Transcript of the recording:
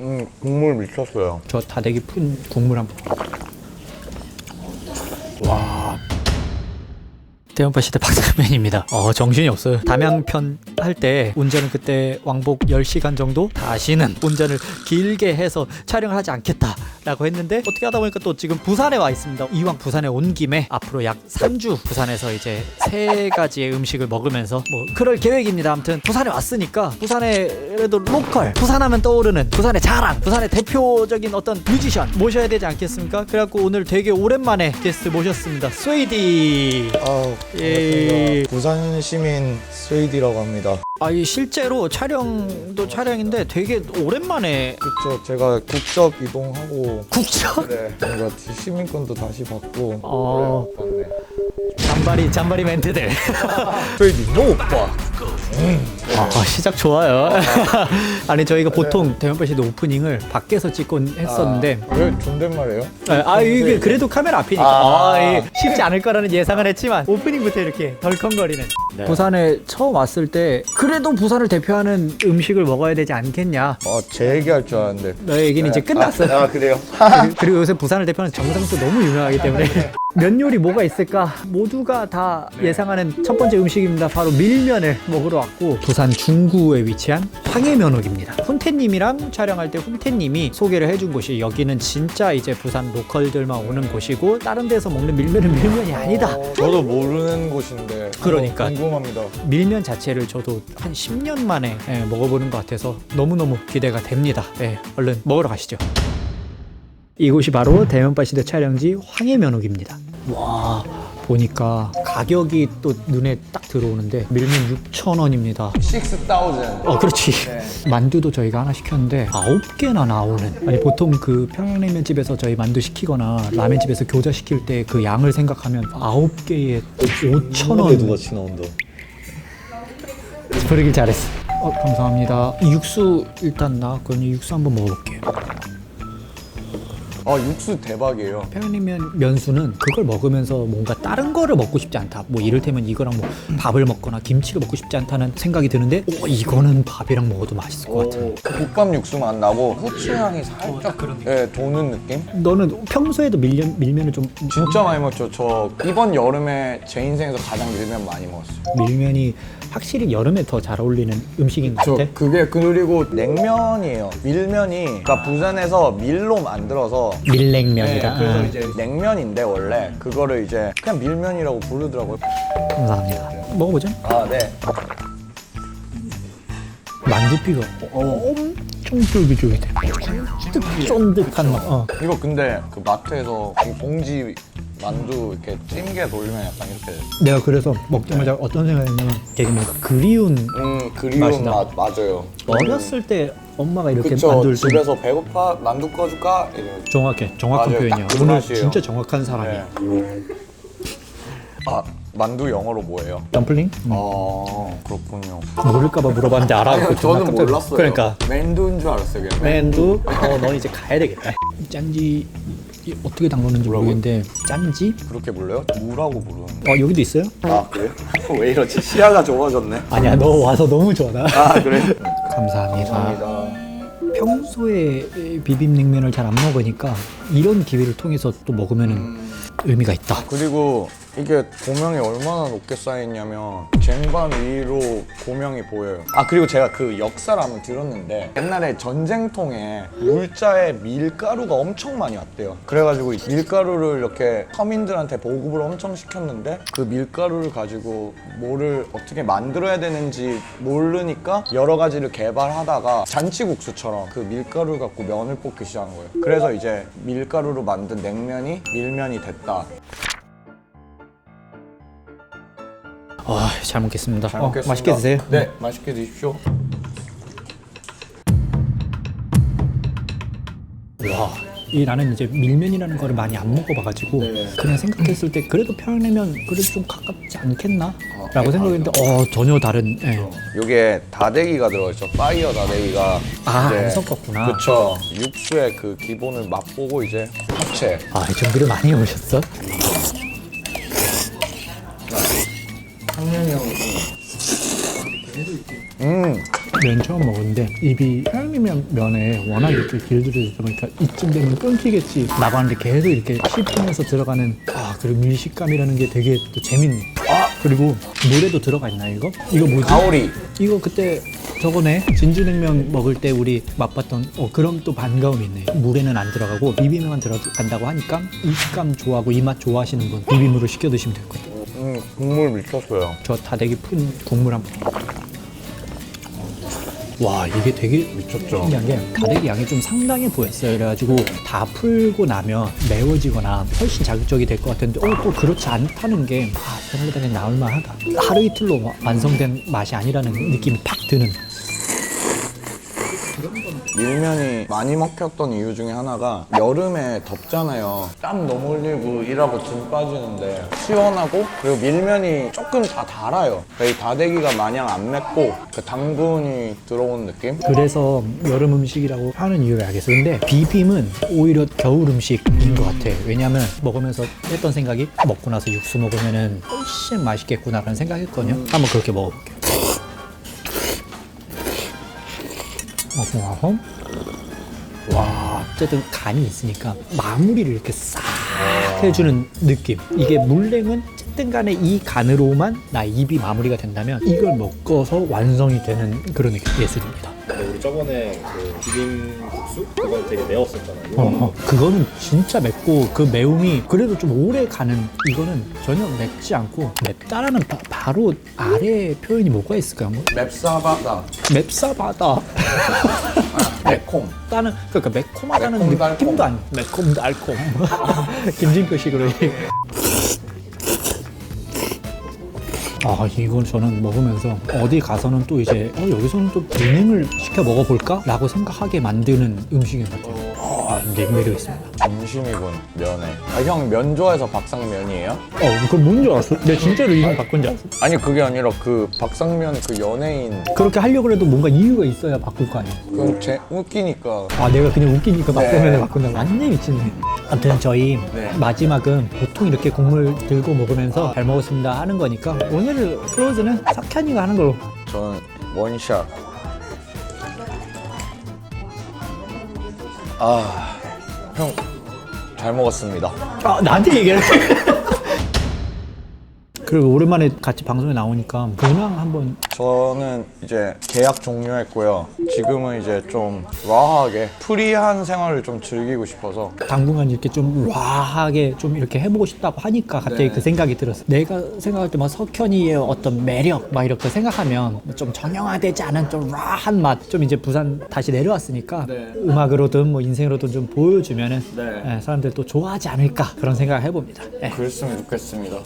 음, 국물 미쳤어요. 저 다대기 푼 국물 한번. 와. 대원파 시대 박상면입니다. 어, 정신이 없어요. 담양편 할 때 운전은 그때 왕복 10시간 정도? 다시는 운전을 길게 해서 촬영을 하지 않겠다라고 했는데 어떻게 하다 보니까 또 지금 부산에 와 있습니다. 이왕 부산에 온 김에 앞으로 약 3주 부산에서 이제 세 가지의 음식을 먹으면서 뭐 그럴 계획입니다. 아무튼 부산에 왔으니까 부산에 그래도 로컬 부산하면 떠오르는 부산의 자랑 부산의 대표적인 어떤 뮤지션 모셔야 되지 않겠습니까? 그래갖고 오늘 되게 오랜만에 게스트 모셨습니다. 스웨이디 아우, 예. 부산 시민 스웨이디라고 합니다. 아, 이 실제로 촬영도 촬영인데 되게 오랜만에 그쵸, 제가 국적 이동하고 국적 네. 뭔가 시민권도 다시 받고 어. 그래, 잔바리 잔바리 멘트들 스웨이디 노 오빠. 아, 시작 좋아요. 아니 저희가 보통 대면바시드 오프닝을 밖에서 찍곤 했었는데. 아, 왜 존댓말이에요? 아, 아 이게 그래도 카메라 앞이니까. 아. 아, 이 쉽지 않을 거라는 예상은 했지만 오프닝부터 이렇게 덜컹거리는. 부산에 처음 왔을 때 그래도 부산을 대표하는 음식을 먹어야 되지 않겠냐? 아, 제 얘기할 줄 알았는데. 너의 얘기는 이제 끝났어 아, 그래요? 그리고 요새 부산을 대표하는 정상도 너무 유명하기 때문에. 면 요리 뭐가 있을까? 모두가 다 예상하는 첫 번째 음식입니다. 바로 밀면을 먹으러 왔고 부산 중구에 위치한 황해면옥입니다 훈태님이랑 촬영할 때 훈태님이 소개를 해준 곳이 여기는 진짜 이제 부산 로컬들만 오는 곳이고 다른 데서 먹는 밀면은 밀면이 아니다 저도 모르는 곳인데 그러니까. 한번 궁금합니다. 밀면 자체를 저도 한 10년 만에 예, 먹어보는 것 같아서 너무너무 기대가 됩니다. 예, 얼른 먹으러 가시죠. 이곳이 바로 대면바시드 촬영지 황해면옥입니다. 와 보니까 가격이 또 눈에 딱 들어오는데 밀면 6,000원입니다. 6,000. 어 그렇지. 만두도 저희가 하나 시켰는데 아홉 개나 나오는. 아니 보통 그 평양냉면 집에서 저희 만두 시키거나 라면 집에서 교자 시킬 때 그 양을 생각하면 아홉 개에 5천 원. 누가 지나온다. 버리길 잘했어. 어 감사합니다. 이 육수 일단 나왔거든요 육수 한번 먹어볼게요 아, 육수 대박이에요. 평양냉면 면수는 그걸 먹으면서 뭔가 다른 거를 먹고 싶지 않다 뭐 이를테면 이거랑 뭐 밥을 먹거나 김치를 먹고 싶지 않다는 생각이 드는데 오 이거는 밥이랑 먹어도 맛있을 것그 국밥 육수 맛 나고 후추 향이 살짝 예, 도는 느낌? 너는 평소에도 밀면, 밀면을 좀 진짜 많이 먹죠. 저 이번 여름에 제 인생에서 가장 밀면 많이 먹었어요. 밀면이 확실히 여름에 더 잘 어울리는 음식인 것 저 같아. 그게 그리고 냉면이에요. 밀면이 그러니까 부산에서 밀로 만들어서 밀냉면이다. 네, 그래서 아, 이제 냉면인데 원래 그거를 이제 그냥 밀면이라고 부르더라고요. 감사합니다. 먹어보자. 아 네. 만두피가 어, 엄청 쫄깃쫄깃해. 쫀득쫀득한 맛. 어. 이거 근데 그 마트에서 이 봉지 만두 이렇게 찜게 돌리면 약간 이렇게 내가 그래서 먹자마자 어떤 생각했냐면 되게 뭔가 그리운 음 그리운. 맛 맞아요. 어렸을 때 엄마가 이렇게 만두를 좀 집에서 배고파 만두 꺼줄까 이러면 정확해 정확한 맞아요. 표현이야 딱 그 오늘 맛이에요. 진짜 정확한 사람이야 네. 아 만두 영어로 뭐예요? 덤플링? 음. 아 그렇군요. 모를까봐 물어봤는데 알아갖고 존나 깜짝- 그러니까 맨두인 줄 알았어요. 그냥. 맨두 어너 이제 가야 되겠다 짠지 이 어떻게 담그는지? 모르겠는데 짠지 그렇게 불러요? 무라고 부르는. 어 여기도 있어요? 아 그래요? 왜 이러지? 시야가 좁아졌네. 아니야 너 와서 너무 좋아 나 아 그래? 감사합니다. 감사합니다. 평소에 비빔냉면을 잘 안 먹으니까 이런 기회를 통해서 또 먹으면 은 의미가 있다. 그리고 이게 고명이 얼마나 높게 쌓여있냐면 쟁반 위로 고명이 보여요. 아 그리고 제가 그 역사를 한번 들었는데 옛날에 전쟁통에 물자에 밀가루가 엄청 많이 왔대요. 그래가지고 이 밀가루를 이렇게 서민들한테 보급을 엄청 시켰는데 그 밀가루를 가지고 뭐를 어떻게 만들어야 되는지 모르니까 여러 가지를 개발하다가 잔치국수처럼 그 밀가루 갖고 면을 볶기 시작한 거예요. 그래서 이제 밀가루로 만든 냉면이 밀면이 됐다. 아, 잘 먹겠습니다. 잘 어, 먹겠습니다. 맛있게 드세요. 네, 맛있게 드십시오. 와, 이 나는 이제 밀면이라는 거를 많이 안 먹어봐가지고 네. 그냥 생각했을 때 그래도 평양냉면 그래도 좀 가깝지 않겠나? 라고 네, 생각했는데 어 전혀 다른. 예. 요게 다대기가 들어있죠. 파이어 다대기가. 아, 안 섞었구나. 그쵸. 육수의 그 기본을 맛보고 이제 합체. 아, 준비를 많이 오셨어? 음 면 처음 먹었는데 입이 편미면 면에 워낙 이렇게 길들여지다 보니까 이쯤 되면 끊기겠지. 나봤는데 계속 이렇게 씹히면서 들어가는 아 그리고 밀식감이라는 게 되게 또 재밌네. 아 그리고 물에도 들어가 있나 이거? 이거 뭐지? 가오리. 이거 그때 저번에 진주냉면 먹을 때 우리 맛봤던 어 그럼 또 반가움이 있네. 물에는 안 들어가고 비빔면만 들어간다고 하니까 이 식감 좋아하고 이 맛 좋아하시는 분 비빔으로 시켜 드시면 될것 같아요. 음 국물 미쳤어요. 저 다대기 푼 국물 한번 와 이게 되게 미쳤죠. 신기한 게 다대기 양이 좀 상당해 보였어요. 그래가지고 다 풀고 나면 매워지거나 훨씬 자극적이 될 것 같은데 어, 또 그렇지 않다는 게 아, 생각보다 그냥 나올만하다. 하루 이틀로 와- 완성된 맛이 아니라는 느낌이 팍 드는 밀면이 많이 먹혔던 이유 중에 하나가 여름에 덥잖아요. 땀 너무 흘리고 일하고 진 빠지는데 시원하고 그리고 밀면이 조금 다 달아요. 이 다대기가 마냥 안 맵고 그 당분이 들어오는 느낌? 그래서 여름 음식이라고 하는 이유를 알겠어. 근데 비빔은 오히려 겨울 음식인 것 같아. 왜냐면 먹으면서 했던 생각이 먹고 나서 육수 먹으면 은 훨씬 맛있겠구나라는 생각했거든요. 한번 그렇게 먹어볼게 먹고 나서 와 어쨌든 간이 있으니까 마무리를 이렇게 싹 해주는 느낌. 이게 물냉은 어쨌든 간에 이 간으로만 나 입이 마무리가 된다면 이걸 먹어서 완성이 되는 그런 느낌 예술입니다. 근데 우리 저번에 그 비빔국수 그건 되게 매웠었잖아요. 어, 어, 그거는 진짜 맵고 그 매움이 그래도 좀 오래 가는 이거는 전혀 맵지 않고 맵다라는 바, 로 아래 표현이 뭐가 있을까요? 뭐? 맵사바다, 맵사바다 매콤. 다는 그러니까 매콤하다는 매콤달콤. 느낌도 아니 매콤달콤 김진표식으로 아 이건 저는 먹으면서 어디 가서는 또 이제 어, 여기서는 또 비냉을 시켜 먹어볼까? 라고 생각하게 만드는 음식인 것 같아요 아 근데 매력 있습니다 점심이군, 면에. 아, 형 면 좋아해서 박상면이에요? 어 그걸 뭔줄 알았어? 내가 진짜로 이름 바꾼 줄 알았어 아니 그게 아니라 그 박상면 그 연예인 그렇게 하려고 해도 뭔가 이유가 있어야 바꿀 거 아니야 그건 제 웃기니까 아 내가 그냥 웃기니까 막 네. 때문에 바꾼다 완전 미친네 아무튼 저희 네. 마지막은 보통 이렇게 국물 들고 먹으면서 잘 먹었습니다 하는 거니까 오늘 클로즈는 석현이가 하는 걸로 저는 원샷. 아, 형 잘 먹었습니다. 아 나한테 얘기를 그리고 오랜만에 같이 방송에 나오니까 근황 한번 저는 이제 계약 종료했고요. 지금은 이제 좀 라하게 프리한 생활을 좀 즐기고 싶어서 당분간 이렇게 좀 와하게 좀 이렇게 해보고 싶다고 하니까 갑자기 네. 그 생각이 들었어. 내가 생각할 때 막 석현이의 어떤 매력 막 이렇게 생각하면 좀 정형화되지 않은 좀 라한 맛. 좀 이제 부산 다시 내려왔으니까 네. 음악으로든 뭐 인생으로든 좀 보여주면은 네. 예, 사람들 또 좋아하지 않을까 그런 생각을 해봅니다. 예. 그랬으면 좋겠습니다.